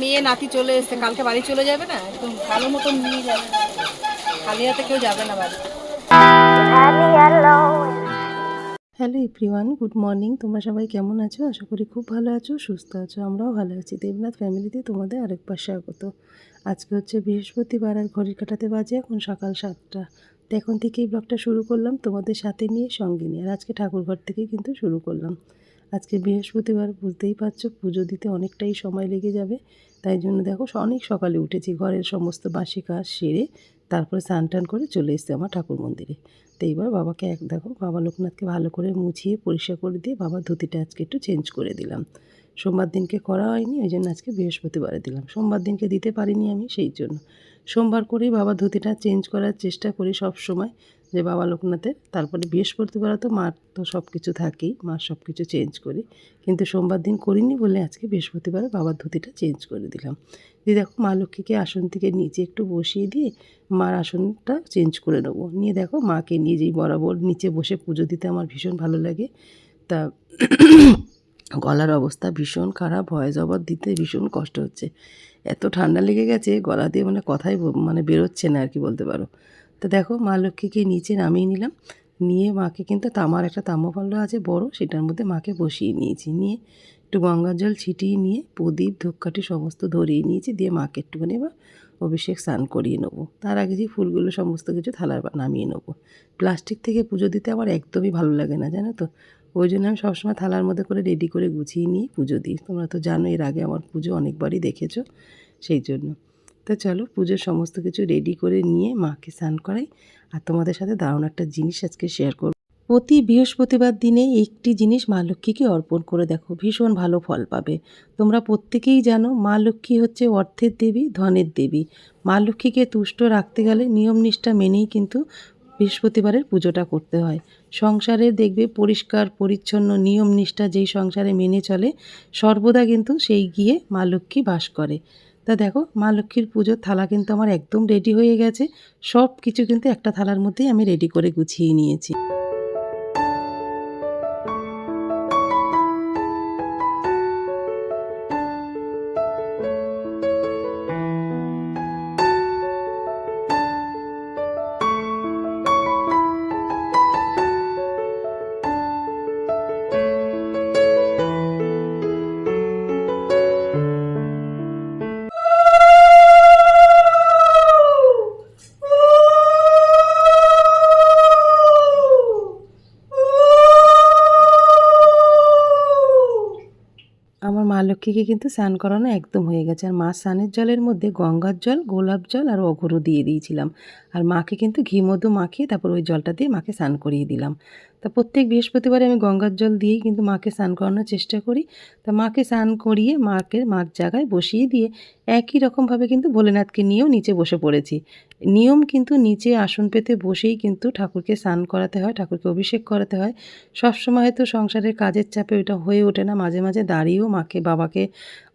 মেয়ে নাতি চলে এসছে, কালকে বাড়ি চলে যাবে না? একদম ভালো মতন নিয়ে যাবে। খালি হাতে কেউ যাবে না বাড়ি। Hello everyone, good morning. তোমরা সবাই কেমন আছো? আশা করি খুব ভালো আছো, সুস্থ আছো, আমরাও ভালো আছি। দেবনাথ ফ্যামিলিতে তোমাদের আরেকবার স্বাগত। আজকে হচ্ছে বৃহস্পতিবার আর ঘড়ির কাটাতে বাজে এখন সকাল সাতটা। তো এখন থেকেই ব্লগটা শুরু করলাম তোমাদের সাথে নিয়ে, সঙ্গে নিয়ে। আর আজকে ঠাকুরঘর থেকেই কিন্তু শুরু করলাম। আজকে বৃহস্পতিবার বুঝতেই পারছ, পুজো দিতে অনেকটাই সময় লেগে যাবে। তাই জন্য দেখো অনেক সকালে উঠেছি, ঘরের সমস্ত বাসি কাজ সেরে তারপরে স্নান টান করে চলে এসছে আমার ঠাকুর মন্দিরে। তো এইবার বাবাকে এক, দেখো, বাবা লোকনাথকে ভালো করে মুছিয়ে পরিষ্কার করে দিয়ে বাবার ধুতিটা আজকে একটু চেঞ্জ করে দিলাম। সোমবার দিনকে করা হয়নি, ওই জন্য আজকে বৃহস্পতিবারে দিলাম। সোমবার দিনকে দিতে পারিনি আমি, সেই জন্য। সোমবার করেই বাবা ধুতিটা চেঞ্জ করার চেষ্টা করি সব সময়। যে বাবা লোকনাথের, তারপরে বৃহস্পতিবার তো মার তো সব কিছু থাকেই, মার সব কিছু চেঞ্জ করি। কিন্তু সোমবার দিন করিনি বলে আজকে বৃহস্পতিবারে বাবার ধুতিটা চেঞ্জ করে দিলাম। দিয়ে দেখো মা লক্ষ্মীকে আসন থেকে নিচে একটু বসিয়ে দিয়ে মার আসনটা চেঞ্জ করে নেব। নিয়ে দেখো মাকে নিয়ে যেই বরাবর নিচে বসে পুজো দিতে আমার ভীষণ ভালো লাগে। তা গলার অবস্থা ভীষণ খারাপ, ভয়েস ওভার দিতে ভীষণ কষ্ট হচ্ছে। এত ঠান্ডা লেগে গেছে, গলা দিয়ে মানে কথাই মানে বেরোচ্ছে না আর কি বলতে পারো। তো দেখো মা লক্ষ্মীকে নিচে নামিয়ে নিলাম। নিয়ে মাকে কিন্তু তামার একটা তাম্রপল্ল আছে বড়, সেটার মধ্যে মাকে বসিয়ে নিয়েছি। নিয়ে একটু গঙ্গার জল ছিটিয়ে নিয়ে প্রদীপ, ধূপকাঠি সমস্ত ধরিয়ে নিয়েছি। দিয়ে মাকে একটুখানি এবার অভিষেক স্নান করিয়ে নেব। তার আগে যে ফুলগুলো সমস্ত কিছু থালার নামিয়ে নেব। প্লাস্টিক থেকে পুজো দিতে আমার একদমই ভালো লাগে না, জানো তো? ওই জন্য আমি সবসময় থালার মধ্যে করে রেডি করে গুছিয়ে নিয়ে পুজো দিই। তোমরা তো জানো এর আগে আমার পুজো অনেকবারই দেখেছ, সেই জন্য। তো চলো পুজোর সমস্ত কিছু রেডি করে নিয়ে মাকে স্নান করাই আর তোমাদের সাথে দারুণ একটা জিনিস আজকে শেয়ার করব। প্রতি বৃহস্পতিবার দিনে একটি জিনিস মা লক্ষ্মীকে অর্পণ করে দেখো, ভীষণ ভালো ফল পাবে। তোমরা প্রত্যেকেই জানো মা লক্ষ্মী হচ্ছে অর্থের দেবী, ধনের দেবী। মা লক্ষ্মীকে তুষ্ট রাখতে গেলে নিয়ম নিষ্ঠা মেনেই কিন্তু বৃহস্পতিবারের পুজোটা করতে হয়। সংসারে দেখবে পরিষ্কার, পরিচ্ছন্ন, নিয়ম নিষ্ঠা যেই সংসারে মেনে চলে, সর্বদা কিন্তু সেই গিয়ে মা লক্ষ্মী বাস করে। তা দেখো, মা লক্ষ্মীর পুজোর থালা কিন্তু আমার একদম রেডি হয়ে গেছে। সব কিছু কিন্তু একটা থালার মধ্যেই আমি রেডি করে গুছিয়ে নিয়েছি। লক্ষ্মীকে কিন্তু স্নান করানো একদম হয়ে গেছে। আর মা স্নানের জলের মধ্যে গঙ্গার জল, গোলাপ জল আর অঘরু দিয়ে দিয়েছিলাম। আর মাকে কিন্তু ঘি, মধু মাখিয়ে তারপর ওই জলটা দিয়ে মাকে স্নান করিয়ে দিলাম। তা প্রত্যেক বৃহস্পতিবারে আমি গঙ্গার জল দিয়েই কিন্তু মাকে স্নান করানোর চেষ্টা করি। তা মাকে স্নান করিয়ে মাকে মার জায়গায় বসিয়ে দিয়ে একই রকমভাবে কিন্তু ভোলেনাথকে নিয়েও নিচে বসে পড়েছি। নিয়ম কিন্তু নিচে আসন পেতে বসেই কিন্তু ঠাকুরকে স্নান করাতে হয়, ঠাকুরকে অভিষেক করাতে হয়। সবসময় হয়তো সংসারের কাজের চাপে ওইটা হয়ে ওঠে না। মাঝে মাঝে দাঁড়িয়েও মাকে, বাবাকে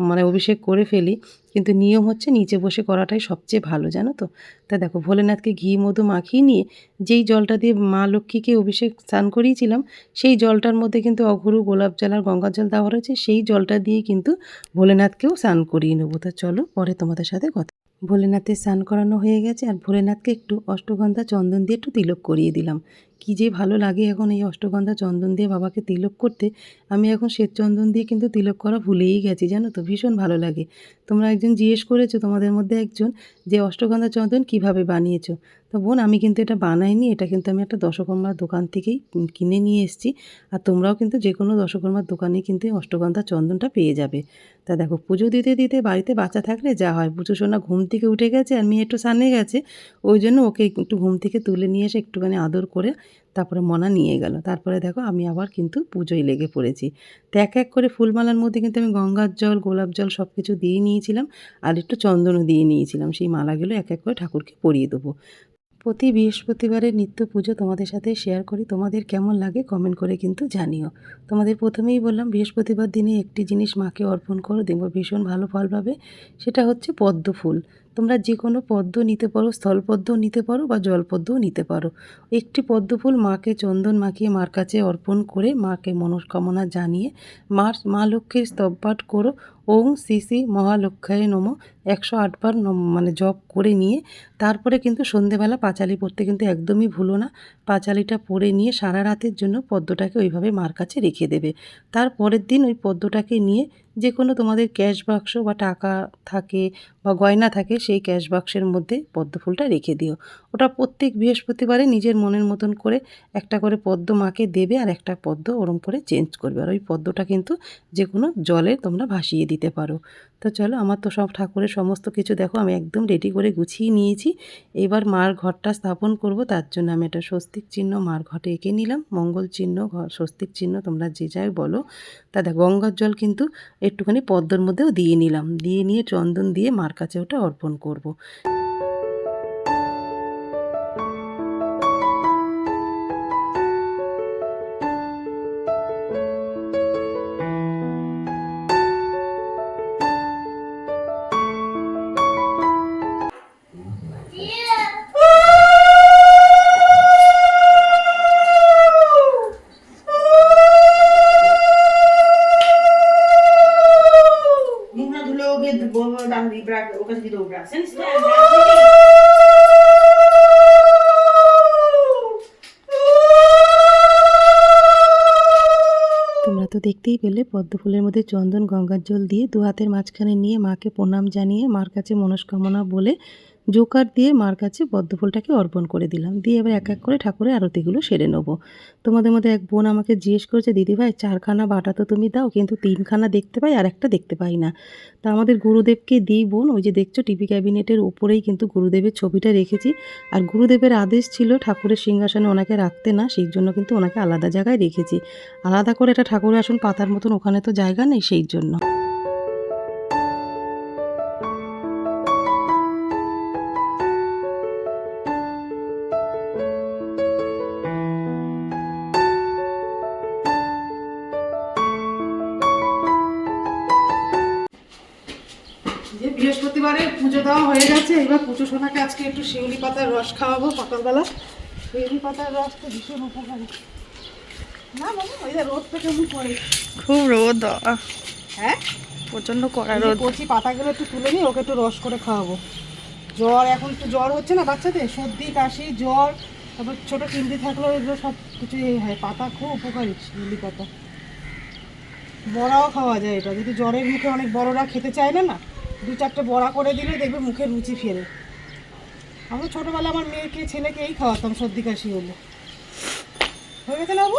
মানে অভিষেক করে ফেলি। কিন্তু নিয়ম হচ্ছে নিচে বসে করাটাই সবচেয়ে ভালো, জানো তো? তা দেখো, ভোলেনাথকে ঘি, মধু মাখিয়ে নিয়ে যেই জলটা দিয়ে মা লক্ষ্মীকে অভিষেক স্নান করিয়েছিলাম, সেই জলটার মধ্যে কিন্তু অঘরু, গোলাপ জল আর গঙ্গার জল দেওয়া রয়েছে, সেই জলটা দিয়ে কিন্তু ভোলেনাথকেও স্নান করিয়ে নেব। তা চলো, পরে তোমাদের সাথে কথা ভোলেনাথের স্নান করানো হয়ে গেছে আর ভোলেনাথকে একটু অষ্টগন্ধা চন্দন দিয়ে একটু তিলক করিয়ে দিলাম। কি যে ভালো লাগে এখন এই অষ্টগন্ধা চন্দন দিয়ে বাবাকে তিলক করতে। আমি এখন শ্বেত চন্দন দিয়ে কিন্তু তিলক করা ভুলেই গেছি, জানো তো? ভীষণ ভালো লাগে। তোমরা একজন জিজ্ঞেস করেছ তোমাদের মধ্যে একজন যে অষ্টগন্ধা চন্দন কীভাবে বানিয়েছো? তো বোন, আমি কিন্তু এটা বানাইনি, এটা কিন্তু আমি একটা দশকর্মার দোকান থেকেই কিনে নিয়ে এসেছি। আর তোমরাও কিন্তু যে কোনো দশকর্মার দোকানে কিন্তু অষ্টগন্ধা চন্দনটা পেয়ে যাবে। তা দেখো, পুজো দিতে দিতে বাড়িতে বাচ্চা থাকলে যা হয়, পুজো সোনা ঘুম থেকে উঠে গেছে আর মেয়ে একটু সামনে গেছে। ওই জন্য ওকে একটু ঘুম থেকে তুলে নিয়ে এসে একটুখানি আদর করে তারপরে মনা নিয়ে গেল। তারপরে দেখো আমি আবার কিন্তু পুজোয় লেগে পড়েছি। তো এক এক করে ফুলমালার মধ্যে কিন্তু আমি গঙ্গার জল, গোলাপ জল সব কিছু দিয়ে নিয়েছিলাম আর একটু চন্দনও দিয়ে নিয়েছিলাম। সেই মালাগুলো এক এক করে ঠাকুরকে পরিয়ে দেবো। প্রতি বৃহস্পতিবারের নিত্য পুজো তোমাদের সাথে শেয়ার করি। তোমাদের কেমন লাগে কমেন্ট করে কিন্তু জানিও। তোমাদের প্রথমেই বললাম, বৃহস্পতিবার দিনে একটি জিনিস মাকে অর্পণ করো, দেখব ভীষণ ভালো ফল পাবে। সেটা হচ্ছে পদ্ম ফুল। তোমরা যে কোনো পদ্ম নিতে পারো স্থলপদ্মও নিতে পারো বা জলপদ্মও নিতে পারো। একটি পদ্মফুল মাকে চন্দন মাখিয়ে মার কাছে অর্পণ করে মাকে মনস্কামনা জানিয়ে মার, মা লক্ষ্মীর স্তবপাঠ করো। ওং শ্রী মহালক্ষায় নম। একশো আটবার মানে জপ করে নিয়ে তারপরে কিন্তু সন্ধেবেলা পাঁচালি পড়তে কিন্তু একদমই ভুলো না। পাঁচালিটা পড়ে নিয়ে সারা রাতের জন্য পদ্মটাকে ওইভাবে মার কাছে রেখে দেবে। তারপরের দিন ওই পদ্মটাকে নিয়ে যে কোনো তোমাদের ক্যাশ বাক্স বা টাকা থাকে বা গয়না থাকে সেই ক্যাশ বাক্সের মধ্যে পদ্ম ফুলটা রেখে দিও। ওটা প্রত্যেক বৃহস্পতিবারে নিজের মনের মতন করে একটা করে পদ্ম মাকে দেবে আর একটা পদ্ম ওরম করে চেঞ্জ করবে। আর ওই পদ্মটা কিন্তু যে কোনো জলে তোমরা ভাসিয়ে দিতে পারো। তো চলো, আমার তো সব ঠাকুরের সমস্ত কিছু দেখো, আমি একদম রেডি করে গুছিয়ে নিয়েছি। এবার মার ঘরটা স্থাপন করব, তার জন্য আমি একটা স্বস্তিক চিহ্ন মার ঘটে এঁকে নিলাম। মঙ্গল চিহ্ন, ঘর, স্বস্তিক চিহ্ন, তোমরা যে যাই বলো। তা দেখ, গঙ্গার জল কিন্তু একটুখানি পদ্মর মধ্যেও দিয়ে নিলাম। দিয়ে নিয়ে চন্দন দিয়ে মার কাছে ওটা অর্পণ করব। তো দেখতেই পেলে পদ্ম ফুলের মধ্যে চন্দন, গঙ্গার জল দিয়ে দু হাতের মাঝখানে নিয়ে মাকে প্রণাম জানিয়ে মার কাছে মনস্কামনা বলে জোকার দিয়ে মার কাছে পদ্ম ফুলটাকে অর্পণ করে দিলাম। দিয়ে এবার এক এক করে ঠাকুরের আরতিগুলো সেরে নেব। তোমাদের মধ্যে এক বোন আমাকে জিজ্ঞেস করেছে দিদিভাই চারখানা বাটা তো তুমি দাও, কিন্তু তিনখানা দেখতে পাই আর একটা দেখতে পাই না। তা আমাদের গুরুদেবকে দিই বোন, ওই যে দেখছ টিভি ক্যাবিনেটের উপরেই কিন্তু গুরুদেবের ছবিটা রেখেছি। আর গুরুদেবের আদেশ ছিল ঠাকুরের সিংহাসনে ওনাকে রাখতে না, সেই জন্য কিন্তু ওনাকে আলাদা জায়গায় রেখেছি। আলাদা করে একটা ঠাকুরের আসন পাতার মতন ওখানে তো জায়গা নেই সেই জন্য। এবার পুজো সোনাকে আজকে একটু শিউলি পাতার রস খাওয়াবো সকালবেলা শিউলি পাতার রস তো ভীষণ উপকারী। না বাবা ওই রোদটা কেমন পড়ে খুব রোদ হ্যাঁ? কড়া এই কচি পাতাগুলো একটু তুলে নিয়ে ওকে একটু রস করে খাওয়াবো। জ্বর এখন তো জ্বর হচ্ছে না বাচ্চাদের সর্দি কাশি জ্বর তারপর ছোটো থাকলেও এগুলো সব কিছু এই হয়। পাতা খুব উপকারী শিউলি পাতা। বড়াও খাওয়া যায় এটা। যদি জ্বরের মুখে অনেক বড়রা খেতে চায় না না দু চারটে বড়া করে দিলে দেখবে মুখে রুচি ফেরে। আমি ছোটোবেলা আমার মেয়েকে ছেলেকে এই খাওয়াতাম সর্দি কাশি হলে। হয়ে গেছে না বাবু?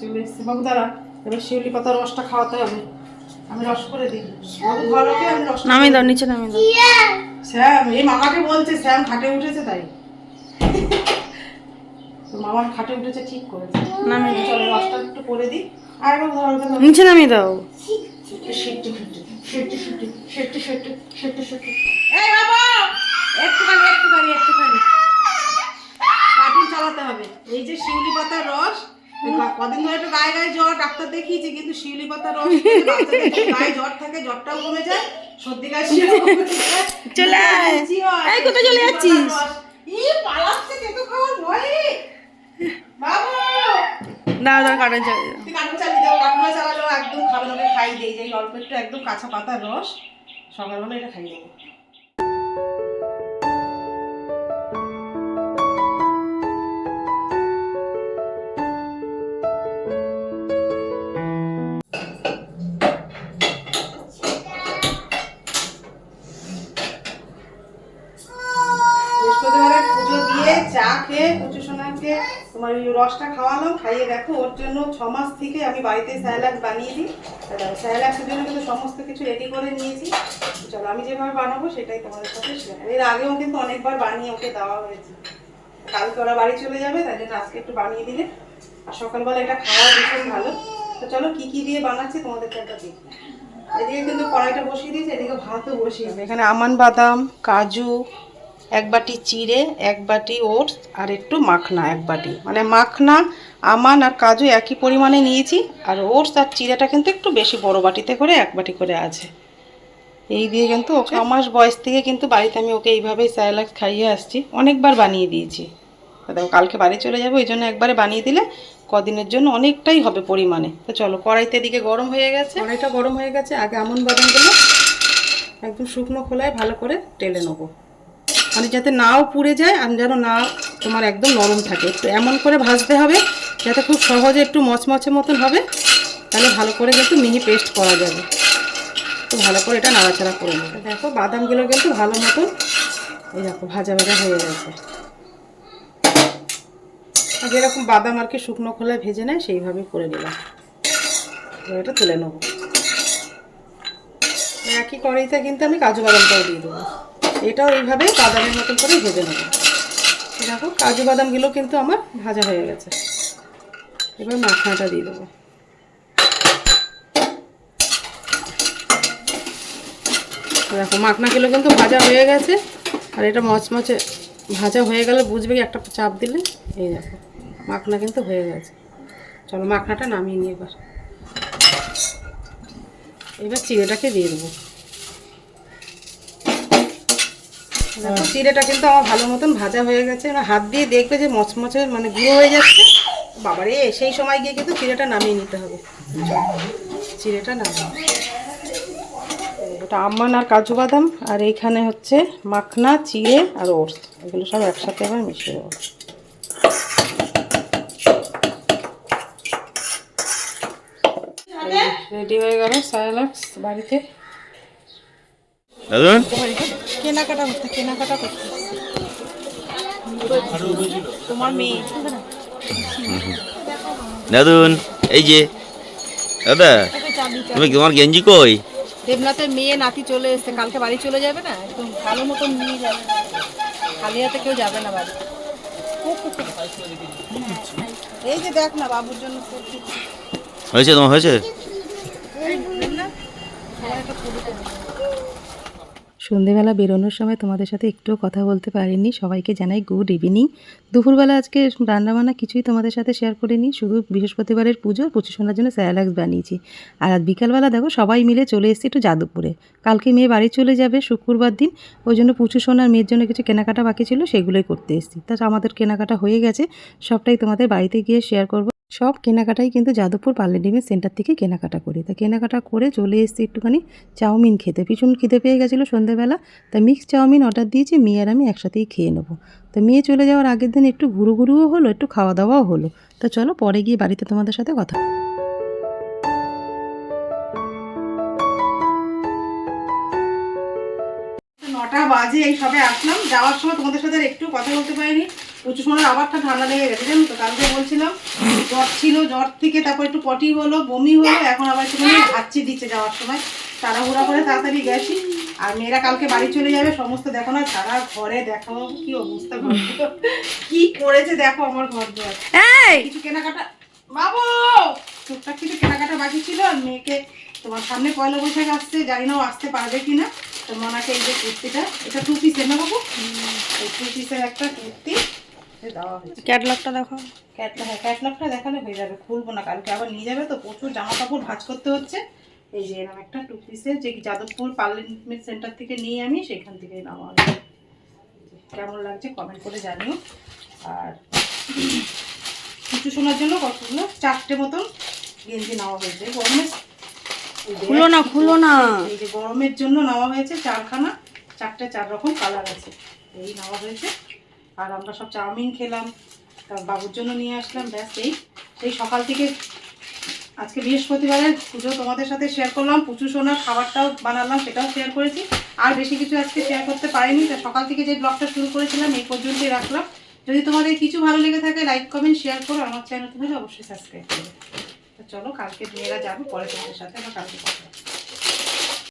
চলে এসছে। বাবু দাঁড়া এবার শিউলি পাতার রসটা খাওয়াতে হবে। আমি রস করে দিই। বাবু আমি রস নামিয়ে দাও নিচে নামিয়ে দাও। শ্যাম এই মামাকে বলছে শ্যাম খাটে উঠেছে তাই। মামার খাটে উঠেছে ঠিক করেছে। নামিয়ে চলো রসটা একটু করে দিই। নিচে নামিয়ে দাও। কার্টুন চালাতে হবে। এই যে শিউলি পাতার রস কদিন ধরে একটু গায়ে গায়ে জ্বর ডাক্তার দেখিয়েছি কিন্তু শিউলি পাতা রস জ্বর থাকে জ্বরটাও কমে যায় সর্দি কাশি চলে এই কোথায় চলে যাচ্ছিস? বাবা! না না কারেন্ট চালি দাও কারেন্ট চালি দাও কাকুলা চালালো একদম খাবে না। খাই দিয়ে যাই অল্প একটু একদম কাঁচা পাতার রস, সকালবেলা এটা খাই দেবো রসটা খাওয়ালাম, খাইয়ে দেখো, ওর জন্য ছ মাস থেকে আমি বাড়িতে স্যালাড বানিয়ে দিই। স্যালাডের জন্য কিন্তু সমস্ত কিছু রেডি করে নিয়েছি। চলো, আমি যেভাবে বানাবো সেটাই তোমাদের সাথে শেয়ার এর আগেও কিন্তু অনেকবার বানিয়ে ওকে দেওয়া হয়েছে। কালকে ওরা বাড়ি চলে যাবে, তাই জন্য আজকে একটু বানিয়ে দিলে। আর সকালবেলা এটা খাওয়া ভীষণ ভালো। তো চলো, কী কী দিয়ে বানাচ্ছি তোমাদেরকে একটা দেখি। এদিকে কিন্তু কড়াইটা বসিয়ে দিয়েছি, এদিকে ভাতও বসিয়ে। এখানে আমান বাদাম, কাজু এক বাটি চিড়ে এক বাটি ওটস আর একটু মাখনা এক বাটি। মানে মাখনা আমান আর কাজু একই পরিমাণে নিয়েছি আর ওটস আর চিড়েটা কিন্তু একটু বেশি বড় বাটিতে করে এক বাটি করে আছে। এই দিয়ে কিন্তু ওকে ছ মাস বয়স থেকে কিন্তু বাড়িতে আমি ওকে এইভাবেই স্যালাড খাইয়ে আসছি। অনেকবার বানিয়ে দিয়েছি। দেখো কালকে বাড়ি চলে যাব ওই জন্য একবারে বানিয়ে দিলে কদিনের জন্য অনেকটাই হবে পরিমাণে। তো চলো কড়াইতে এদিকে গরম হয়ে গেছে। কড়াইটা গরম হয়ে গেছে আগে আমন বাদামগুলো একদম শুকনো খোলায় ভালো করে টেলে নেব। মানে যাতে নাও পুড়ে যায় আর যেন না তোমার একদম নরম থাকে। একটু এমন করে ভাজতে হবে, যাতে খুব সহজে একটু মচমচে মতন হবে। তাহলে ভালো করে কিন্তু মিহি পেস্ট করা যাবে। তো ভালো করে এটা নাড়াচাড়া করে নেবে। দেখো বাদামগুলো কিন্তু ভালো মতন এই দেখো ভাজা ভাজা হয়ে গেছে। আর যেরকম বাদাম আর কি শুকনো খোলায় ভেজে নেয়, সেইভাবেই করে নিলাম। এটা তুলে নেব। একই কড়াইতে কিন্তু আমি কাজু বাদামটাও দিয়ে দেবো। এটাও এইভাবে বাদামের মতন করে ভেজে নেব। দেখো, কাজু বাদামগুলো কিন্তু আমার ভাজা হয়ে গেছে। এবার মাখনাটা দিয়ে দেবো। দেখো, মাখনাগুলো কিন্তু ভাজা হয়ে গেছে। আর এটা মচমচে ভাজা হয়ে গেলে বুঝবে কি একটা চাপ দিলে? এই দেখো, মাখনা কিন্তু হয়ে গেছে। চলো মাখনাটা নামিয়ে নিয়ে এবার। এবার চিড়েটাকে দিয়ে দেবো। চিড়েটা কিন্তু আমার ভালো মতন ভাজা হয়ে গেছে। এবার হাত দিয়ে দেখবে যে মচমচে মানে গুঁড়ো হয়ে যাচ্ছে। বাবারে সেই সময় গিয়ে কিন্তু চিড়েটা নামিয়ে নিতে হবে। চিড়েটা নামিয়ে ওটা আম্মান আর কাজু বাদাম আর এইখানে হচ্ছে মাখনা চিড়ে আর ওটস। এগুলো সব একসাথে আবার মিশিয়ে দেবো। রেডি হয়ে গেল সায়ালাক্স বাড়িতে। দাদুন? কেনাকাটা করতে কেনাকাটা করতে। তোমার মেয়ে। দাদুন এই যে দাদা তুমি তোমার গেঞ্জি কই? দেবনাথের মেয়ে নাতি চলে এসছে কালকে বাড়ি চলে যাবে না? একদম ভালো মতন নিয়ে যাবে। খালি হাতে কেউ যাবে না বাড়ি। এই যে দেখ না বাবুর জন্য হয়েছে তোমার হয়েছে? সন্ধেবেলা বেরোনোর সময় তোমাদের সাথে একটুও কথা বলতে পারিনি। সবাইকে জানাই গুড ইভিনিং দুপুরবেলা আজকে রান্নাবান্না কিছুই তোমাদের সাথে শেয়ার করিনি। শুধু বৃহস্পতিবারের পুজো পঁচিশ সোনার জন্য স্যালাক্স বানিয়েছি। আর আজ বিকালবেলা দেখো সবাই মিলে চলে এসেছি একটু যাদবপুরে। কালকে মেয়ে বাড়ি চলে যাবে শুক্রবার দিন। ওই জন্য পুচু সোনার মেয়ের জন্য কিছু কেনাকাটা বাকি ছিল, সেগুলোই করতে এসেছি। তা আমাদের কেনাকাটা হয়ে গেছে। সবটাই তোমাদের বাড়িতে গিয়ে শেয়ার করব। সব কেনাকাটাই কিন্তু যাদবপুর পার্লে ডিমের সেন্টার থেকে কেনাকাটা করি। তা কেনাকাটা করে চলে এসেছি একটুখানি চাউমিন খেতে। ভীষণ খিদে পেয়ে গেছিল সন্ধ্যেবেলা তা মিক্স চাউমিন অর্ডার দিয়েছি, মেয়ে আর আমি একসাথেই খেয়ে নেব। তো মেয়ে চলে যাওয়ার আগের দিন একটু ঘুরু ঘুরুও হলো, একটু খাওয়া দাওয়াও হলো। তো চলো পরে গিয়ে বাড়িতে তোমাদের সাথে কথা নটা বাজে, এই সবে আসলাম। যাওয়ার সময় তোমাদের সাথে একটু কথা বলতে পারিনি। প্রচুর সময় আবারটা ঠান্ডা লেগে গেছে জানো তো? কালকে বলছিলাম জ্বর ছিল জ্বর থেকে তারপর একটু পটি হলো বমি হলো এখন আবার একটু হাঁচি দিচ্ছে যাওয়ার সময়। তাড়াহুড়া করে তাড়াতাড়ি গেছি আর মেয়েরা কালকে বাড়ি চলে যাবে সমস্ত দেখো না সারা ঘরে দেখো কি অবস্থা কি করেছে দেখো আমার ঘর দুয়ার। কিছু কেনাকাটা বাবু! টুকটাক কিছু কেনাকাটা বাকি ছিল আর মেয়েকে তোমার সামনে পয়লা বৈশাখ আসছে জানি না ও আসতে পারবে কিনা। তো মনাকে এই যে কুর্তিটা এটা টু পিসের না বাবু? এই টু পিসের একটা কুর্তি। ক্যাটলগটা দেখো। ক্যাটলগ হ্যাঁ ক্যাটলগটা দেখালে হয়ে যাবে খুলবো না কালকে আবার নিয়ে যাবে তো প্রচুর জামা কাপড় ভাঁজ করতে হচ্ছে। এই যে এরকম একটা টু পিসের যে যাদবপুর পার্লামেন্ট সেন্টার থেকে নিয়ে আমি সেখান থেকে নেওয়া হয়েছে কেমন লাগছে কমেন্ট করে জানিও। আর কিছু শোনার জন্য কতগুলো চারটে মতন গেঞ্জি নেওয়া হয়েছে। যে খুলো না, খুলো না। এই যে গরমের জন্য নেওয়া হয়েছে চারখানা চারটে চার রকম কালার আছে। এই নেওয়া হয়েছে। আর আমরা সব চাউমিন খেলাম, তার বাবুর জন্য নিয়ে আসলাম, ব্যাস এই। সেই সকাল থেকে আজকে বৃহস্পতিবারের পুজো তোমাদের সাথে শেয়ার করলাম, পুচু সোনার খাবারটাও বানালাম, সেটাও শেয়ার করেছি। আর বেশি কিছু আজকে শেয়ার করতে পারিনি, তা সকাল থেকে যে ব্লগটা শুরু করেছিলাম, এই পর্যন্তই রাখলাম। যদি তোমাদের কিছু ভালো লেগে থাকে লাইক কমেন্ট শেয়ার করো, আমার চ্যানেল হলে অবশ্যই সাবস্ক্রাইব করো তো চলো, কালকে মেয়েরা যাবে, পরে তোমাদের সাথে আবার কালকে কথা।